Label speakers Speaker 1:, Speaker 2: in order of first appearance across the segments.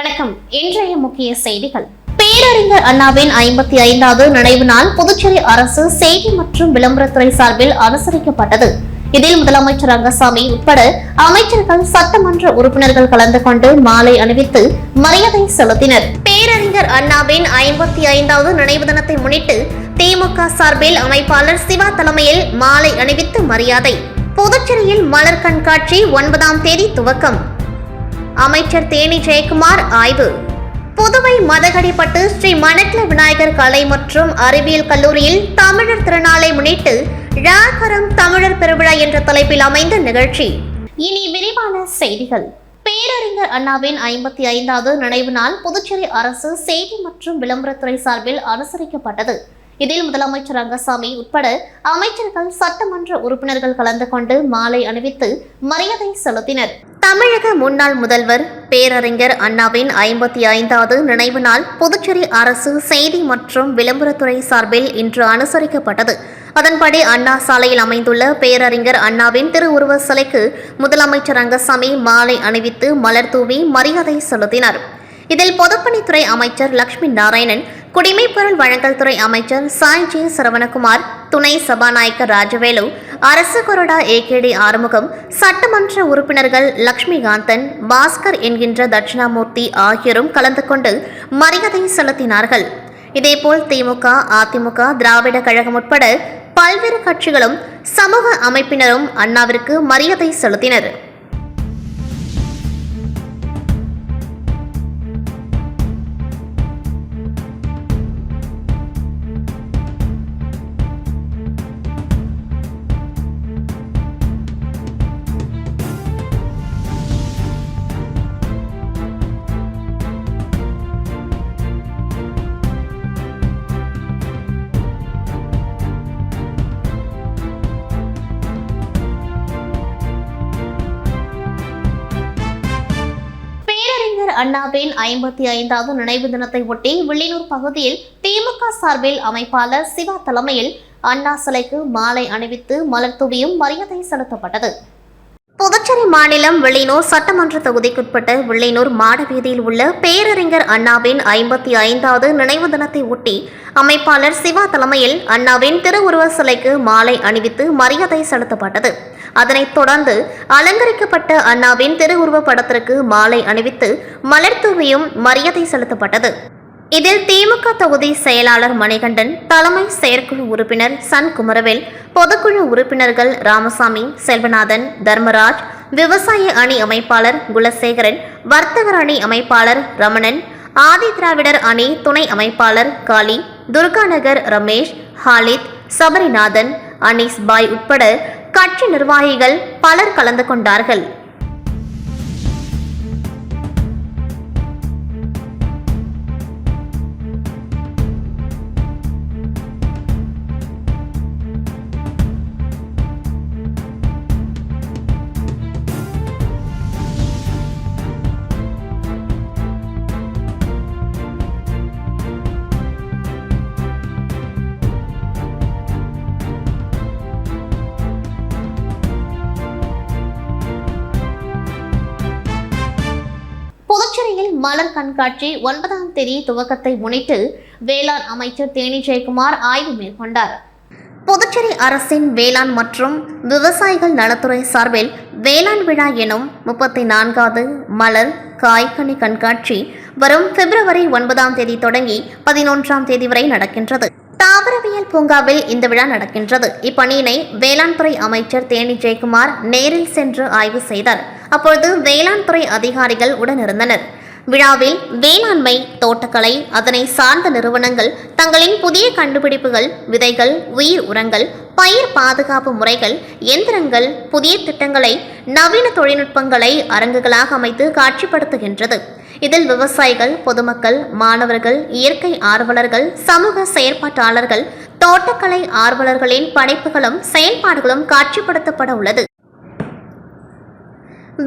Speaker 1: வணக்கம். இன்றைய முக்கிய செய்திகள். பேரறிஞர் அண்ணாவின் ஐம்பத்தி ஐந்தாவது நினைவு நாள் புதுச்சேரி அரசு செய்தி மற்றும் விளம்பரத்துறை சார்பில் அனுசரிக்கப்பட்டது. இதில் முதலமைச்சர் ரங்கசாமி உட்பட அமைச்சர்கள் சட்டமன்ற உறுப்பினர்கள் கலந்து கொண்டு மாலை அணிவித்து மரியாதை செலுத்தினர். பேரறிஞர் அண்ணாவின் ஐம்பத்தி ஐந்தாவது நினைவு தினத்தை முன்னிட்டு திமுக சார்பில் அமைப்பாளர் சிவா தலைமையில் மாலை அணிவித்து மரியாதை. புதுச்சேரியில் மலர் கண்காட்சி ஒன்பதாம் தேதி துவக்கம். அமைச்சர் தேனி ஜெயக்குமார் ஆய்வு. புதுவை மதகடிப்பட்டு ஸ்ரீ மணக்ல விநாயகர் கலை மற்றும் அறிவியல் கல்லூரியில் தமிழர் திருநாளை முன்னிட்டு ழாகரம் தமிழர் பெருவிழா என்ற தலைப்பில் அமைந்த நிகழ்ச்சி. இனி விரிவான செய்திகள். பேரறிஞர் அண்ணாவின் ஐம்பத்தி ஐந்தாவது நினைவு நாள் புதுச்சேரி அரசு செய்தி மற்றும் விளம்பரத்துறை சார்பில் அனுசரிக்கப்பட்டது. இதில் முதலமைச்சர் ரங்கசாமி உட்பட அமைச்சர்கள் சட்டமன்ற உறுப்பினர்கள் கலந்து கொண்டு மாலை அணிவித்து மரியாதை செலுத்தினர். தமிழக முன்னாள் முதல்வர் பேரறிஞர் அண்ணாவின் ஐம்பத்தி ஐந்தாவது நினைவு நாள் புதுச்சேரி அரசு செய்தி மற்றும் விளம்பரத்துறை சார்பில் இன்று அனுசரிக்கப்பட்டது. அதன்படி அண்ணா சாலையில் அமைந்துள்ள பேரறிஞர் அண்ணாவின் திருவுருவ சிலைக்கு முதலமைச்சர் ரங்கசாமி மாலை அணிவித்து மலர் தூவி மரியாதை செலுத்தினார். இதில் பொதுப்பணித்துறை அமைச்சர் லட்சுமி நாராயணன் குடிமைப்பொருள் வழங்கல் துறை அமைச்சர் சாய் ஜி சரவணகுமார் துணை சபாநாயகர் ராஜவேலு அரசு கொறடா ஏகேடி ஆறுமுகம் சட்டமன்ற உறுப்பினர்கள் லக்ஷ்மிகாந்தன் பாஸ்கர் என்கின்ற தட்சிணாமூர்த்தி ஆகியோரும் கலந்து கொண்டு மரியாதை செலுத்தினார்கள். இதேபோல் திமுக அதிமுக திராவிட கழகம் உட்பட பல்வேறு கட்சிகளும் சமூக அமைப்பினரும் அண்ணாவிற்கு மரியாதை செலுத்தினர். அண்ணாவின் ஐம்பத்தி ஐந்தாவது நினைவு தினத்தை ஒட்டி வில்லியனூர் பகுதியில் திமுக சார்பில் அமைப்பாளர் சிவா தலைமையில் அண்ணா சிலைக்கு மாலை அணிவித்து மலர் தூவியும் மரியாதை செலுத்தப்பட்டது. புதுச்சேரி மாநிலம் வில்லியனூர் சட்டமன்ற தொகுதிக்குட்பட்ட வில்லியனூர் மாடவீதியில் உள்ள பேரறிஞர் அண்ணாவின் ஐம்பத்தி ஐந்தாவது நினைவு தினத்தை ஒட்டி அமைப்பாளர் சிவா தலைமையில் அண்ணாவின் திருவுருவ சிலைக்கு மாலை அணிவித்து மரியாதை செலுத்தப்பட்டது. அதனைத் தொடர்ந்து அலங்கரிக்கப்பட்ட அண்ணாவின் திருவுருவ படத்திற்கு மாலை அணிவித்து மலர் தூவியும் மரியாதை செலுத்தப்பட்டது. இதில் திமுக தொகுதி செயலாளர் மணிகண்டன் தலைமை செயற்குழு உறுப்பினர் சன் குமரவேல் பொதுக்குழு உறுப்பினர்கள் ராமசாமி செல்வநாதன் தர்மராஜ் விவசாய அணி அமைப்பாளர் குலசேகரன் வர்த்தகர் அணி அமைப்பாளர் ரமணன் ஆதி திராவிடர் அணி துணை அமைப்பாளர் காளி துர்காநகர் ரமேஷ் ஹாலித் சபரிநாதன் அனீஸ் பாய் உட்பட கட்சி நிர்வாகிகள் பலர் கலந்து கொண்டார்கள். மலர் கண்காட்சி ஒன்பதாம் தேதி துவக்கத்தை முன்னிட்டு வேளாண் அமைச்சர் தேனி ஜெயக்குமார் ஆய்வு மேற்கொண்டார். புதுச்சேரி அரசின் வேளாண் மற்றும் விவசாயிகள் நலத்துறை சார்பில் வேளாண் விழா எனும் முப்பத்தி நான்காவது மலர் காய்கனி கண்காட்சி வரும் பிப்ரவரி ஒன்பதாம் தேதி தொடங்கி பதினொன்றாம் தேதி வரை நடக்கின்றது. தாவரவியல் பூங்காவில் இந்த விழா நடக்கின்றது. இப்பணியினை வேளாண் துறை அமைச்சர் தேனி ஜெயக்குமார் நேரில் சென்று ஆய்வு செய்தார். அப்பொழுது வேளாண் துறை அதிகாரிகள் உடனிருந்தனர். விழாவில் வேளாண்மை தோட்டக்கலை அதனை சார்ந்த நிறுவனங்கள் தங்களின் புதிய கண்டுபிடிப்புகள் விதைகள் உயிர் உரங்கள் பயிர் பாதுகாப்பு முறைகள் எந்திரங்கள் புதிய திட்டங்களை நவீன தொழில்நுட்பங்களை அரங்குகளாக அமைத்து காட்சிப்படுத்துகின்றது. இதில் விவசாயிகள் பொதுமக்கள் மாணவர்கள் இயற்கை ஆர்வலர்கள் சமூக செயற்பாட்டாளர்கள் தோட்டக்கலை ஆர்வலர்களின் படைப்புகளும் செயல்பாடுகளும் காட்சிப்படுத்தப்பட உள்ளது.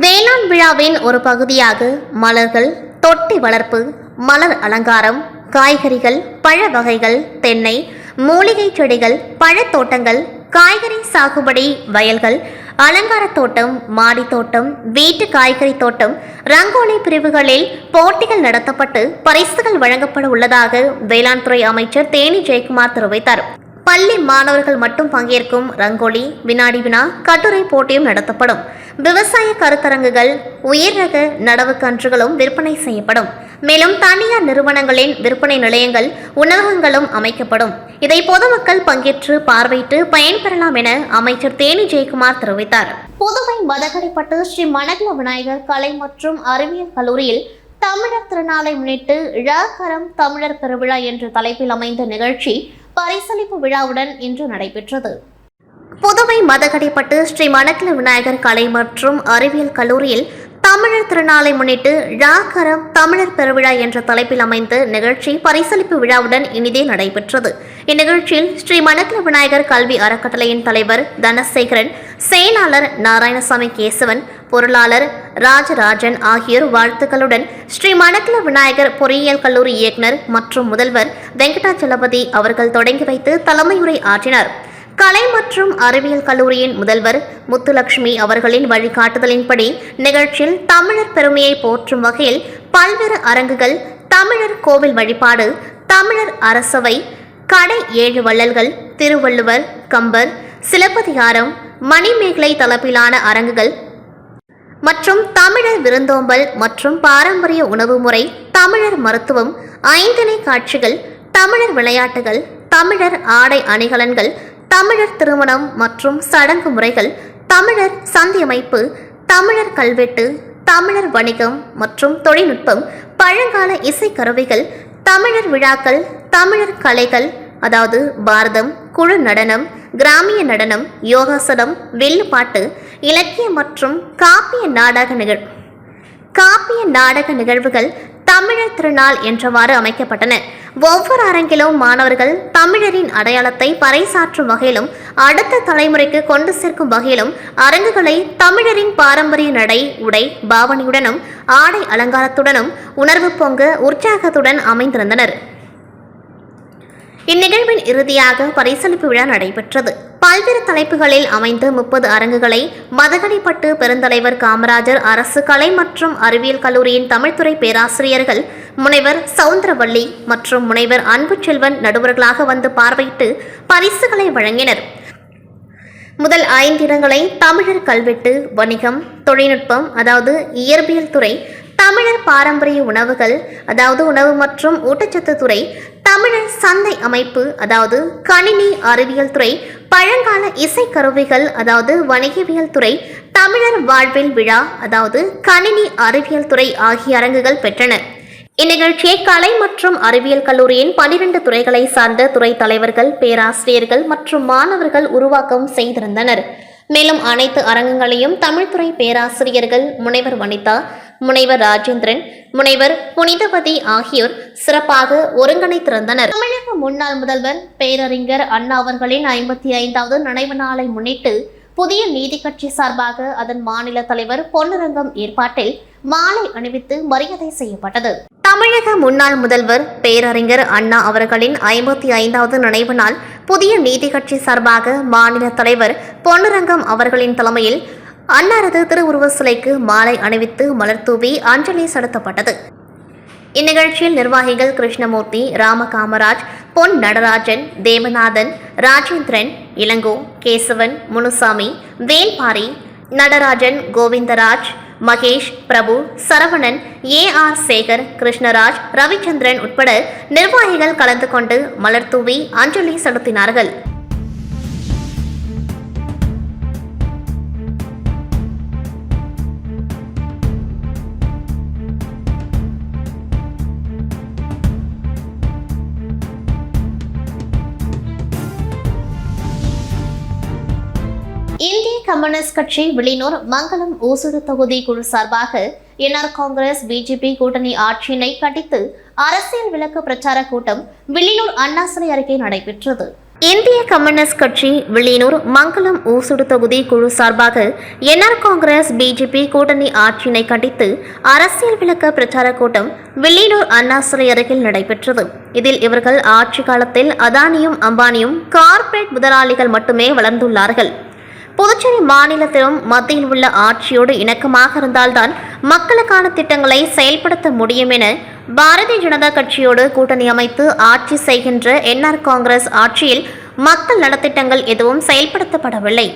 Speaker 1: வேளாண் விழாவின் ஒரு பகுதியாக மலர்கள் தொட்டி வளர்ப்பு மலர் அலங்காரம் காய்கறிகள் பழ வகைகள் தென்னை மூலிகை செடிகள் பழத்தோட்டங்கள் காய்கறி சாகுபடி வயல்கள் அலங்கார தோட்டம் மாடி தோட்டம் வீட்டு காய்கறி தோட்டம் ரங்கோலி பிரிவுகளில் போட்டிகள் நடத்தப்பட்டு பரிசுகள் வழங்கப்பட உள்ளதாக வேளாண் துறை அமைச்சர் தேனி ஜெயக்குமார் தெரிவித்தார். பள்ளி மாணவர்கள் மட்டும் பங்கேற்கும் ரங்கோலி வினாடி வினா கட்டுரை போட்டியும் நடத்தப்படும். விவசாய கருத்தரங்குகள் உயர் ரக நடவு கன்றுகளும் விற்பனை செய்யப்படும். மேலும் தனியார் நிறுவனங்களின் விற்பனை நிலையங்கள் உணவகங்களும் அமைக்கப்படும். இதை பொதுமக்கள் பங்கேற்று பார்வையிட்டு பயன்பெறலாம் என அமைச்சர் தேனி ஜெயக்குமார் தெரிவித்தார். புதுவை மதகடிப்பட்டு ஸ்ரீ மணகல விநாயகர் கலை மற்றும் அறிவியல் கல்லூரியில் தமிழர் திருநாளை முன்னிட்டு ழகரம் தமிழர் பெருவிழா என்ற தலைப்பில் அமைந்த நிகழ்ச்சி பரிசளிப்பு விழாவுடன் இன்று நடைபெற்றது. புதுவை மதகடிப்பட்டு ஸ்ரீ மணக்கில விநாயகர் கலை மற்றும் அறிவியல் கல்லூரியில் தமிழர் திருநாளை முன்னிட்டு ழாகரம் தமிழர் பெருவிழா என்ற தலைப்பில் அமைந்த நிகழ்ச்சி பரிசளிப்பு விழாவுடன் இனிதே நடைபெற்றது. இந்நிகழ்ச்சியில் ஸ்ரீ மணக்கில விநாயகர் கல்வி அறக்கட்டளையின் தலைவர் தனசேகரன் செயலாளர் நாராயணசாமி கேசவன் பொருளாளர் ராஜராஜன் ஆகியோர் வாழ்த்துக்களுடன் ஸ்ரீ மணக்கில விநாயகர் பொறியியல் கல்லூரி இயக்குனர் மற்றும் முதல்வர் வெங்கடாச்சலபதி அவர்கள் தொடங்கி வைத்து தலைமையுரை ஆற்றினார். கலை மற்றும் அறிவியல் கல்லூரியின் முதல்வர் முத்துலட்சுமி அவர்களின் வழிகாட்டுதலின்படி நிகழ்ச்சியில் தமிழர் பெருமையை போற்றும் வகையில் பல்வேறு அரங்குகள் தமிழர் கோவில் வழிபாடு தமிழர் அரசவை கடை ஏழு வள்ளல்கள் திருவள்ளுவர் கம்பர் சிலப்பதிகாரம் மணிமேகலை தலைப்பிலான அரங்குகள் மற்றும் தமிழர் விருந்தோம்பல் மற்றும் பாரம்பரிய உணவு முறை தமிழர் மருத்துவம் ஐந்தினை காட்சிகள் தமிழர் விளையாட்டுகள் தமிழர் ஆடை அணிகலன்கள் தமிழர் திருமணம் மற்றும் சடங்கு முறைகள் தமிழர் சந்தியமைப்பு தமிழர் கல்வெட்டு தமிழர் வணிகம் மற்றும் தொழில்நுட்பம் பழங்கால இசைக்கருவிகள் தமிழர் விழாக்கள் தமிழர் கலைகள் அதாவது பாரதம் குழு நடனம் கிராமிய நடனம் யோகாசனம் வில்லுப்பாட்டு இலக்கிய மற்றும் காப்பிய நாடக நிகழ் காப்பிய நாடக நிகழ்வுகள் தமிழர் திருநாள் என்றவாறு அமைக்கப்பட்டன. ஒவ்வொரு அரங்கிலும் மாணவர்கள் தமிழரின் அடையாளத்தை பறைசாற்றும் வகையிலும் அடுத்த தலைமுறைக்கு கொண்டு சேர்க்கும் வகையிலும் அரங்குகளை தமிழரின் பாரம்பரிய நடை உடை பாவனையுடனும் ஆடை அலங்காரத்துடனும் உணர்வு பொங்க உற்சாகத்துடன் அமைந்திருந்தனர். இந்நிகழ்வின் இறுதியாக பரிசளிப்பு விழா நடைபெற்றது. பல்வேறு தலைப்புகளில் அமைந்த முப்பது அரங்குகளை மதகடிப்பட்டு பெருந்தலைவர் காமராஜர் அரசு கலை மற்றும் அறிவியல் கல்லூரியின் தமிழ்துறை பேராசிரியர்கள் முனைவர் சவுந்தரவள்ளி மற்றும் முனைவர் அன்புச்செல்வன் நடுவர்களாக வந்து பார்வையிட்டு பரிசுகளை வழங்கினர். முதல் ஐந்து இடங்களை தமிழர் கல்வெட்டு வணிகம் தொழில்நுட்பம் அதாவது இயற்பியல் துறை தமிழர் பாரம்பரிய உணவுகள் அதாவது உணவு மற்றும் ஊட்டச்சத்து துறை தமிழர் சந்தை அமைப்பு அதாவது கணினி அறிவியல் துறை பழங்கால இசை கருவிகள் அதாவது வணிகவியல் துறை தமிழர் வாழ்வில் விழா அதாவது கணினி அறிவியல் துறை ஆகிய அரங்குகள் பெற்றன. இந்நிகழ்ச்சியை கலை மற்றும் அறிவியல் கல்லூரியின் பனிரெண்டு துறைகளை சார்ந்த துறை தலைவர்கள் பேராசிரியர்கள் மற்றும் மாணவர்கள் உருவாக்கம் செய்திருந்தனர். மேலும் அனைத்து அரங்கங்களையும் தமிழ்துறை பேராசிரியர்கள் முனைவர் வனிதா முனைவர் ராஜேந்திரன் முனைவர் புனிதவதி ஆகியோர் சிறப்பாக ஒருங்கிணைத்திருந்தனர் தமிழக முன்னாள் முதல்வர் பேரறிஞர் அண்ணா அவர்களின் ஐம்பத்தி ஐந்தாவது நினைவு நாளை முன்னிட்டு புதிய நீதி கட்சி சார்பாக அதன் மாநில தலைவர் பொன்னுரங்கம் ஏற்பாட்டில் மாலை அணிவித்து மரியாதை செய்யப்பட்டது. தமிழக முன்னாள் முதல்வர் பேரறிஞர் அண்ணா அவர்களின் ஐம்பத்தி ஐந்தாவது நினைவு நாள் புதிய நீதி கட்சி சார்பாக மாநில தலைவர் பொன்னுரங்கம் அவர்களின் தலைமையில் அன்னாரது திருவுருவ சிலைக்கு மாலை அணிவித்து மலர்தூவி அஞ்சலி செலுத்தப்பட்டது. இந்நிகழ்ச்சியில் நிர்வாகிகள் கிருஷ்ணமூர்த்தி ராமகாமராஜ் பொன் நடராஜன் தேவநாதன் ராஜேந்திரன் இளங்கோ கேசவன் முனுசாமி வேல்பாரி நடராஜன் கோவிந்தராஜ் மகேஷ் பிரபு சரவணன் ஏ ஆர் சேகர் கிருஷ்ணராஜ் ரவிச்சந்திரன் உட்பட நிர்வாகிகள் கலந்து கொண்டு மலர்தூவி அஞ்சலி செலுத்தினார்கள். கம்யூனிஸ்ட் கட்சி வில்லியனூர் மங்களம் ஓசூர் தொகுதி குழு சார்பாக என்ஆர் காங்கிரஸ் பிஜேபி கூட்டணி ஆட்சியினை கண்டித்து அரசியல் விளக்க பிரச்சார கூட்டம் வில்லியனூர் அண்ணாசிலை அருகே நடைபெற்றது. இந்திய கம்யூனிஸ்ட் கட்சி வில்லியனூர் மங்களம் ஊசுடு தொகுதி குழு சார்பாக என்ஆர் காங்கிரஸ் பிஜேபி கூட்டணி ஆட்சியினை கண்டித்து அரசியல் விளக்க பிரச்சார கூட்டம் வில்லியனூர் அண்ணாசிலை அருகில் நடைபெற்றது. இதில் இவர்கள் ஆட்சி காலத்தில் அதானியும் அம்பானியும் கார்ப்பரேட் முதலாளிகள் மட்டுமே வளர்ந்துள்ளார்கள். புதுச்சேரி மாநிலத்திலும் மத்தியில் உள்ள ஆட்சியோடு இணக்கமாக இருந்தால்தான் மக்களுக்கான திட்டங்களை செயல்படுத்த முடியும் என பாரதிய ஜனதா கட்சியோடு கூட்டணி அமைத்து ஆட்சி செய்கின்ற என்ஆர் காங்கிரஸ் ஆட்சியில் மக்கள் நலத்திட்டங்கள் எதுவும் செயல்படுத்தப்படவில்லை.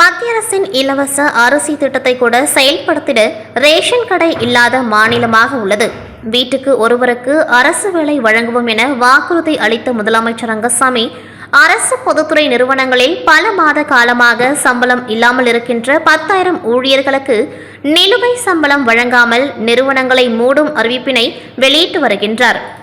Speaker 1: மத்திய அரசின் இலவச அரிசி திட்டத்தை கூட செயல்படுத்திட ரேஷன் கடை இல்லாத மாநிலமாக உள்ளது. வீட்டுக்கு ஒருவருக்கு அரசு வேலை வழங்குவோம் என வாக்குறுதி அளித்த முதலமைச்சர் ரங்கசாமி அரசு பொதுத்துறை நிறுவனங்களில் பல மாத காலமாக சம்பளம் இல்லாமல் இருக்கின்ற பத்தாயிரம் ஊழியர்களுக்கு நிலுவை சம்பளம் வழங்காமல் நிறுவனங்களை மூடும் அறிவிப்பினை வெளியிட்டு வருகின்றார்.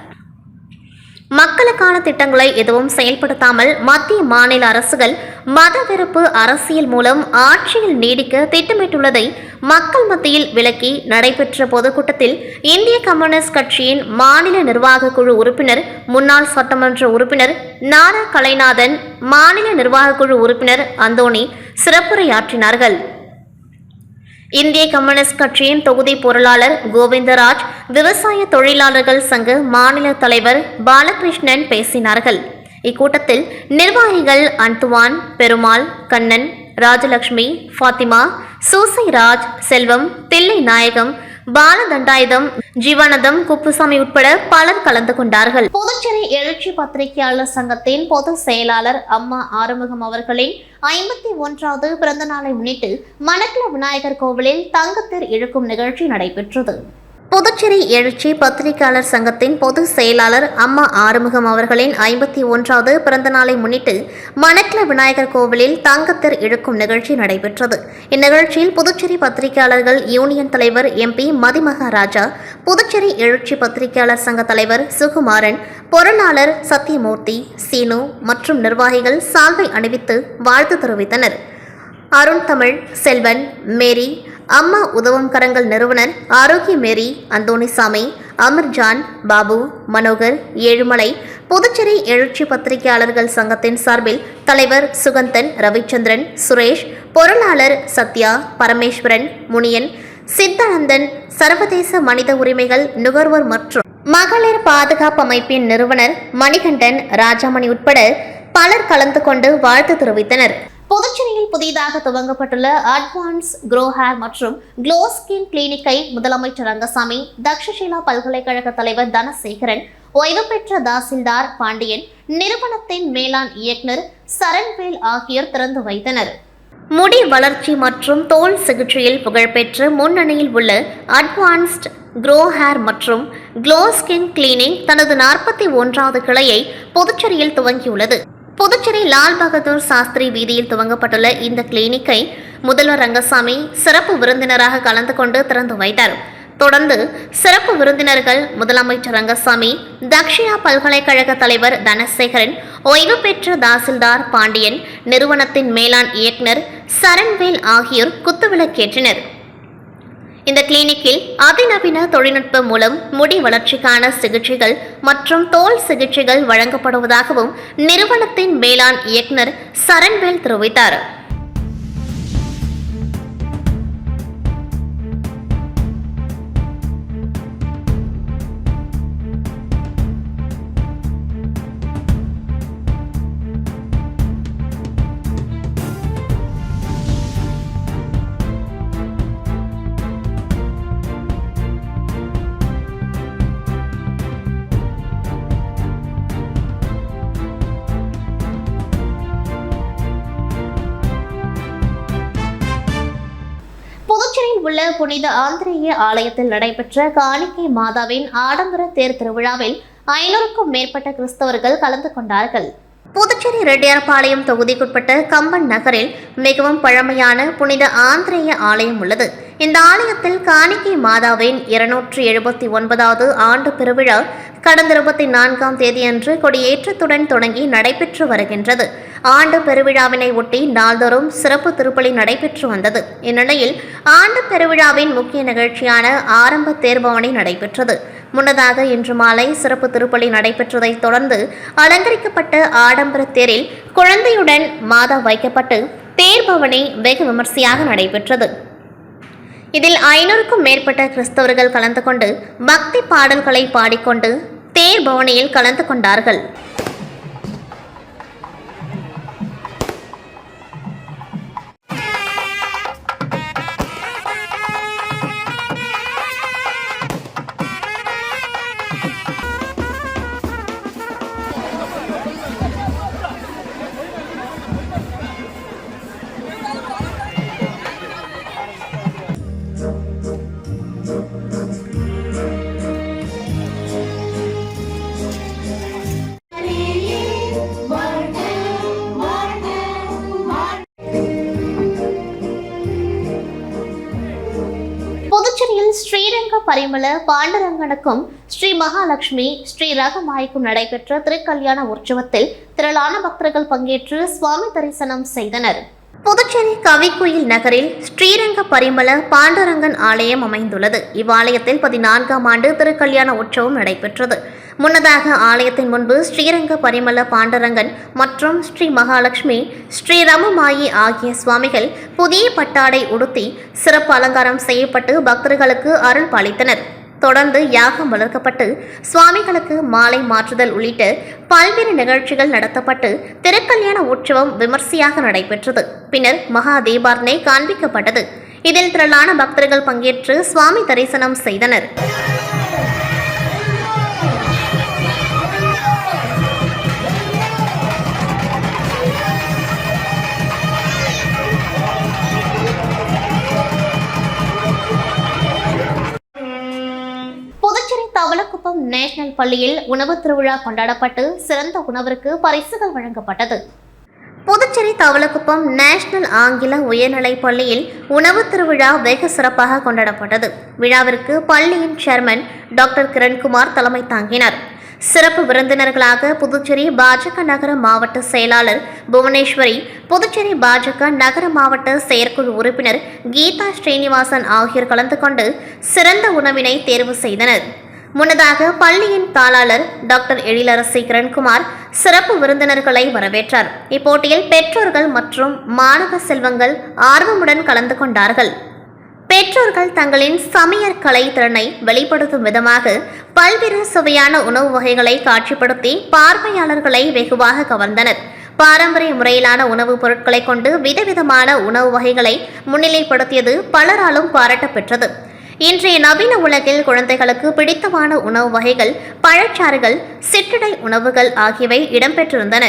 Speaker 1: மக்களுக்கான திட்டங்களை எதுவும் செயல்படுத்தாமல் மத்திய மாநில அரசுகள் மத வெறுப்பு அரசியல் மூலம் ஆட்சியில் நீடிக்க திட்டமிட்டுள்ளதை மக்கள் மத்தியில் விளக்கி நடைபெற்ற பொதுக்கூட்டத்தில் இந்திய கம்யூனிஸ்ட் கட்சியின் மாநில நிர்வாக குழு உறுப்பினர் முன்னாள் சட்டமன்ற உறுப்பினர் நாரா கலைநாதன் மாநில நிர்வாக குழு உறுப்பினர் அந்தோணி சிறப்புரையாற்றினார்கள். இந்திய கம்யூனிஸ்ட் கட்சியின் தொகுதி பொருளாளர் கோவிந்தராஜ் விவசாய தொழிலாளர்கள் சங்க மாநில தலைவர் பாலகிருஷ்ணன் பேசினார்கள். இக்கூட்டத்தில் நிர்வாகிகள் அன்துவான் பெருமாள் கண்ணன் ராஜலட்சுமி ஃபாத்திமா சூசை ராஜ் செல்வம் தில்லை நாயகம் பாலதண்டாயுதம் ஜீவானந்தம் குப்புசாமி உட்பட பலர் கலந்து கொண்டார்கள். புதுச்சேரி எழுச்சி பத்திரிகையாளர் சங்கத்தின் பொதுச் செயலாளர் அம்மா ஆறுமுகம் அவர்களின் ஐம்பத்தி ஒன்றாவது பிறந்த நாளை முன்னிட்டு மணக்குள விநாயகர் கோவிலில் தங்கத்தேர் இழுக்கும் நிகழ்ச்சி நடைபெற்றது. புதுச்சேரி எழுச்சி பத்திரிகையாளர் சங்கத்தின் பொதுச் செயலாளர் அம்மா ஆறுமுகம் அவர்களின் ஐம்பத்தி ஒன்றாவது பிறந்த நாளை முன்னிட்டு மணக்கில விநாயகர் கோவிலில் தங்கத்தர் இழுக்கும் நிகழ்ச்சி நடைபெற்றது. இந்நிகழ்ச்சியில் புதுச்சேரி பத்திரிகையாளர்கள் யூனியன் தலைவர் எம்பி மதிமகாராஜா புதுச்சேரி எழுச்சி பத்திரிகையாளர் சங்க தலைவர் சுகுமாரன் பொருளாளர் சத்யமூர்த்தி சீனு மற்றும் நிர்வாகிகள் சால்வை அணிவித்து வாழ்த்து தெரிவித்தனர். அருண் தமிழ் செல்வன் மேரி அம்மா உதவும் கரங்கள் நிறுவனர் ஆரோக்கிய மேரி அந்தோணிசாமி அமர்ஜான் பாபு மனோகர் ஏழுமலை புதுச்சேரி எழுச்சி பத்திரிகையாளர்கள் சங்கத்தின் சார்பில் தலைவர் சுகந்தன் ரவிச்சந்திரன் சுரேஷ் பொருளாளர் சத்யா பரமேஸ்வரன் முனியன் சித்தானந்தன் சர்வதேச மனித உரிமைகள் நுகர்வோர் மற்றும் மகளிர் பாதுகாப்பு அமைப்பின் நிறுவனர் மணிகண்டன் ராஜாமணி உட்பட பலர் கலந்து கொண்டு வாழ்த்து தெரிவித்தனர். புதுச்சேரியில் புதிதாக துவங்கப்பட்டுள்ள அட்வான்ஸ் க்ரோ ஹேர் மற்றும் க்ளோ ஸ்கின் கிளினிக்கை முதலமைச்சர் ரங்கசாமி தக்ஷஷிலா பல்கலைக்கழக தலைவர் தனசேகரன் ஓய்வு பெற்ற தாசில்தார் பாண்டியன் நிறுவனத்தின் மேலாண் இயக்குனர் சரண்வேல் ஆகியோர் திறந்து வைத்தனர். முடி வளர்ச்சி மற்றும் தோல் சிகிச்சையில் புகழ்பெற்ற முன்னணியில் உள்ள அட்வான்ஸ்ட் க்ரோ ஹேர் மற்றும் க்ளோ ஸ்கின் கிளீனிங் தனது நாற்பத்தி ஒன்றாவது கிளையை புதுச்சேரியில் துவங்கியுள்ளது. புதுச்சேரி லால் பகதூர் சாஸ்திரி வீதியில் துவங்கப்பட்டுள்ள இந்த கிளினிக்கை முதல்வர் ரங்கசாமி சிறப்பு விருந்தினராக கலந்து கொண்டு திறந்து வைத்தார். தொடர்ந்து சிறப்பு விருந்தினர்கள் முதலமைச்சர் ரங்கசாமி தக்ஷிணா பல்கலைக்கழக தலைவர் தனசேகரன் ஓய்வு பெற்ற தாசில்தார் பாண்டியன் நிறுவனத்தின் மேலாண் இயக்குனர் சரண்வேல் ஆகியோர் குத்துவிளக்கேற்றினர். இந்த கிளினிக்கில் அதிநவீன தொழில்நுட்பம் மூலம் முடி வளர்ச்சிக்கான சிகிச்சைகள் மற்றும் தோல் சிகிச்சைகள் வழங்கப்படுவதாகவும் நிறுவனத்தின் மேலாண் இயக்குனர் சரண்வேல் தெரிவித்தார். புனித ஆந்திரேய ஆலயத்தில் நடைபெற்ற காணிக்கை மாதாவின் ஆடம்பர தேர் திருவிழாவில் ஐநூறுக்கும் மேற்பட்ட கிறிஸ்தவர்கள் கலந்து கொண்டார்கள். புதுச்சேரி ரெட்டியார்பாளையம் தொகுதிக்குட்பட்ட கம்பன் நகரில் மிகவும் பழமையான புனித ஆந்திரேய ஆலயம் உள்ளது. இந்த ஆலயத்தில் காணிக்கை மாதாவின் இருநூற்றி எழுபத்தி ஒன்பதாவது ஆண்டு பெருவிழா கடந்த இருபத்தி நான்காம் தேதியன்று கொடியேற்றத்துடன் தொடங்கி நடைபெற்று வருகின்றது. ஆண்டு பெருவிழாவினை ஒட்டி நாள்தோறும் சிறப்பு திருப்பலி நடைபெற்று வந்தது. இந்நிலையில் ஆண்டு பெருவிழாவின் முக்கிய நிகழ்ச்சியான ஆரம்ப தேர்பவனி நடைபெற்றது. முன்னதாக இன்று மாலை சிறப்பு திருப்பலி நடைபெற்றதைத் தொடர்ந்து அலங்கரிக்கப்பட்ட ஆடம்பர தேரில் குழந்தையுடன் மாதா வைக்கப்பட்டு தேர்பவனி வெகு விமர்சையாக நடைபெற்றது. இதில் ஐநூறுக்கும் மேற்பட்ட கிறிஸ்தவர்கள் கலந்து கொண்டு பக்தி பாடல்களை பாடிக்கொண்டு தேர் பவனியில் கலந்து கொண்டார்கள். பரிமள பாண்டரங்கனுக்கும் ஸ்ரீ மகாலட்சுமி ஸ்ரீ ரகமாய்க்கும் நடைபெற்ற திருக்கல்யாண உற்சவத்தில் திரளான பக்தர்கள் பங்கேற்று சுவாமி தரிசனம் செய்தனர். புதுச்சேரி கவிக்குயில் நகரில் ஸ்ரீரங்க பரிமள பாண்டரங்கன் ஆலயம் அமைந்துள்ளது. இவ்வாலயத்தில் பதினான்காம் ஆண்டு திருக்கல்யாண உற்சவம் நடைபெற்றது. முன்னதாக ஆலயத்தின் முன்பு ஸ்ரீரங்க பரிமள பாண்டரங்கன் மற்றும் ஸ்ரீ மகாலட்சுமி ஸ்ரீ ரமமாயி ஆகிய சுவாமிகள் புதிய பட்டாடை உடுத்தி சிறப்பு அலங்காரம் செய்யப்பட்டு பக்தர்களுக்கு அருள் பாலித்தனர். தொடர்ந்து யாகம் வளர்க்கப்பட்டு சுவாமிகளுக்கு மாலை மாற்றுதல் உள்ளிட்ட பல்வேறு நிகழ்ச்சிகள் நடத்தப்பட்டு திருக்கல்யாண உற்சவம் விமர்சையாக நடைபெற்றது. பின்னர் மகா தீபார்த்தனை காண்பிக்கப்பட்டது. இதில் திரளான பக்தர்கள் பங்கேற்று சுவாமி தரிசனம் செய்தனர். நேஷனல் பள்ளியில் உணவு திருவிழா கொண்டாடப்பட்டு சிறந்த உணவிற்கு பரிசுகள் வழங்கப்பட்டது. புதுச்சேரி தவளக்குப்பம் நேஷனல் ஆங்கில உயர்நிலைப் பள்ளியில் உணவு திருவிழா வெகு சிறப்பாக கொண்டாடப்பட்டது. விழாவிற்கு பள்ளியின் சேர்மன் டாக்டர் கிரண்குமார் தலைமை தாங்கினார். சிறப்பு விருந்தினர்களாக புதுச்சேரி பாஜக நகர மாவட்ட செயலாளர் புவனேஸ்வரி புதுச்சேரி பாஜக நகர மாவட்ட செயற்குழு உறுப்பினர் கீதா ஸ்ரீனிவாசன் ஆகியோர் கலந்து கொண்டு சிறந்த உணவினை தேர்வு செய்தனர். முன்னதாக பள்ளியின் தாளாளர் டாக்டர் எழிலரசி கிரண்குமார் சிறப்பு விருந்தினர்களை வரவேற்றார். இப்போட்டியில் பெற்றோர்கள் மற்றும் மாணவ செல்வங்கள் ஆர்வமுடன் கலந்து கொண்டார்கள். பெற்றோர்கள் தங்களின் சமையற் கலை திறனை வெளிப்படுத்தும் விதமாக பல்வேறு சுவையான உணவு வகைகளை காட்சிப்படுத்தி பார்வையாளர்களை வெகுவாக கவர்ந்தனர். பாரம்பரிய முறையிலான உணவுப் பொருட்களை கொண்டு விதவிதமான உணவு வகைகளை முன்னிலைப்படுத்தியது பலராலும் பாராட்டப்பெற்றது. இன்றைய நவீன உலகில் குழந்தைகளுக்கு பிடித்தமான உணவு வகைகள் பழச்சாறுகள் சிற்றடை உணவுகள் ஆகியவை இடம்பெற்றிருந்தன.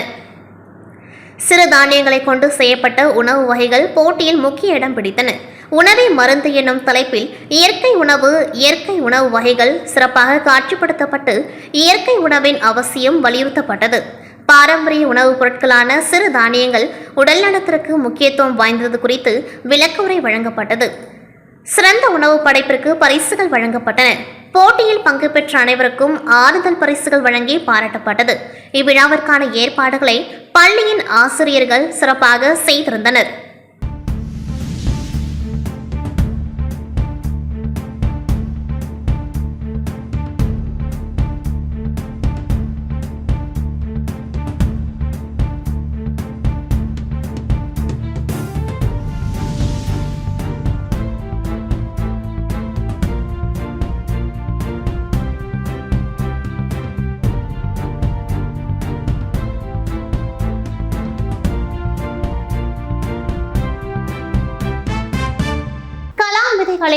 Speaker 1: சிறு தானியங்களை கொண்டு செய்யப்பட்ட உணவு வகைகள் போட்டியில் முக்கிய இடம் பிடித்தன. உணவை மருந்து என்னும் தலைப்பில் இயற்கை உணவு இயற்கை உணவு வகைகள் சிறப்பாக காட்சிப்படுத்தப்பட்டு இயற்கை உணவின் அவசியம் வலியுறுத்தப்பட்டது. பாரம்பரிய உணவுப் பொருட்களான சிறு தானியங்கள் உடல்நலத்திற்கு முக்கியத்துவம் வாய்ந்தது குறித்து விளக்கவுரை வழங்கப்பட்டது. சிறந்த உணவு படைப்பிற்கு பரிசுகள் வழங்கப்பட்டன. போட்டியில் பங்கு பெற்ற அனைவருக்கும் ஆறுதல் பரிசுகள் வழங்கி பாராட்டப்பட்டது. இவ்விழாவிற்கான ஏற்பாடுகளை பள்ளியின் ஆசிரியர்கள் சிறப்பாக செய்திருந்தனர்.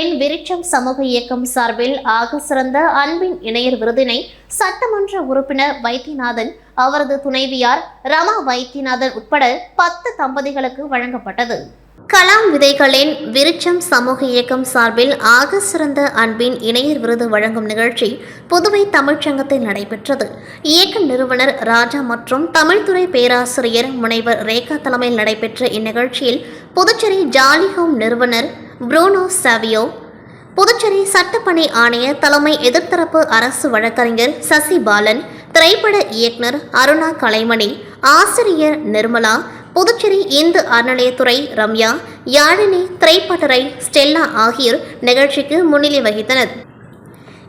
Speaker 1: கலாம் விருட்சம் சமூக இயக்கம் சார்பில் ஆக சிறந்த அன்பின் இணையர் விருதினை சட்டமன்ற உறுப்பினர் வைத்தியநாதன் அவரது துணைவியார் ரமா வைத்தியநாதன் உட்பட பத்து தம்பதிகளுக்கு வழங்கப்பட்டது. கலாம் விதைகளின் விருட்சம் சமூக இயக்கம் சார்பில் ஆக சிறந்த அன்பின் இணையர் விருது வழங்கும் நிகழ்ச்சி புதுவை தமிழ்ச்சங்கத்தில் நடைபெற்றது. இயக்க நிறுவனர் ராஜா மற்றும் தமிழ்துறை பேராசிரியர் முனைவர் ரேகா தலைமையில் நடைபெற்ற இந்நிகழ்ச்சியில் புதுச்சேரி ஜாலி ஹோம் நிறுவனர் புரூனோ சாவியோ புதுச்சேரி சட்டப்பணி ஆணைய தலைமை எதிர்த்தரப்பு அரசு வழக்கறிஞர் சசி பாலன் திரைப்பட இயக்குனர் அருணா கலைமணி ஆசிரியர் நிர்மலா புதுச்சேரி இந்து அறநிலையத்துறை ரம்யா யாழினி திரைப்பட்டறை ஸ்டெல்லா ஆகியோர் நிகழ்ச்சிக்கு முன்னிலை வகித்தனர்.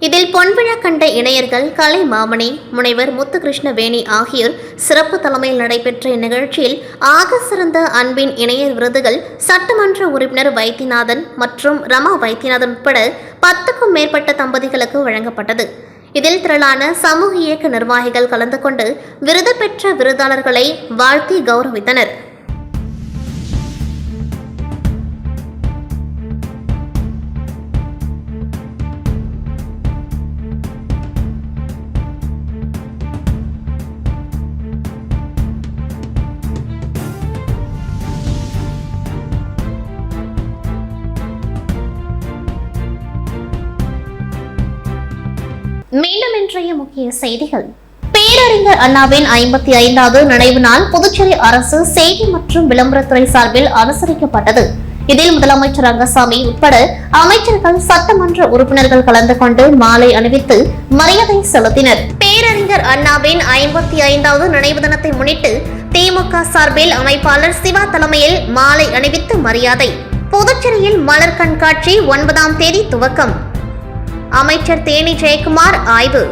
Speaker 1: இதில் பொன்விழா கண்ட இணையர்கள் கலை மாமணி முனைவர் முத்துகிருஷ்ணவேணி ஆகியோர் சிறப்பு தலைமையில் நடைபெற்ற இந்நிகழ்ச்சியில் ஆக சிறந்த அன்பின் இணையர் விருதுகள் சட்டமன்ற உறுப்பினர் வைத்தியநாதன் மற்றும் ரமா வைத்தியநாதன் உட்பட பத்துக்கும் மேற்பட்ட தம்பதிகளுக்கு வழங்கப்பட்டது. இதில் திரளான சமூக இயக்க நிர்வாகிகள் கலந்து கொண்டு விருது பெற்ற விருதாளர்களை வாழ்த்தி கௌரவித்தனர். இன்றைய முக்கிய செய்திகள். பேரறிஞர் அண்ணாவின் ஐம்பத்தி ஐந்தாவது நினைவு நாள் புதுச்சேரி அரசு செய்தி மற்றும் விளம்பரத்துறை சார்பில் அனுசரிக்கப்பட்டது. இதில் முதலமைச்சர் ரங்கசாமி உட்பட அமைச்சர்கள் சட்டமன்ற உறுப்பினர்கள் கலந்து கொண்டு மாலை அணிவித்து மரியாதை செலுத்தினர். பேரறிஞர் அண்ணாவின் ஐம்பத்தி ஐந்தாவது நினைவு தினத்தை முன்னிட்டு திமுக சார்பில் அமைப்பாளர் சிவா தலைமையில் மாலை அணிவித்து மரியாதை. புதுச்சேரியில் மலர் கண்காட்சி ஒன்பதாம் தேதி துவக்கம். அமைச்சர் தேனி ஜெயக்குமார் ஆய்வு.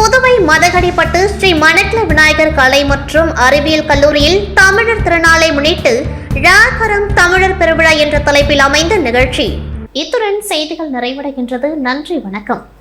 Speaker 1: புதுவை மதகடிப்பட்டு ஸ்ரீ மணட்ல விநாயகர் கலை மற்றும் அறிவியல் கல்லூரியில் தமிழர் திருநாளை முன்னிட்டு ழாகரம் தமிழர் பெருவிழா என்ற தலைப்பில் அமைந்த நிகழ்ச்சி. இத்துடன் செய்திகள் நிறைவடைகின்றது. நன்றி வணக்கம்.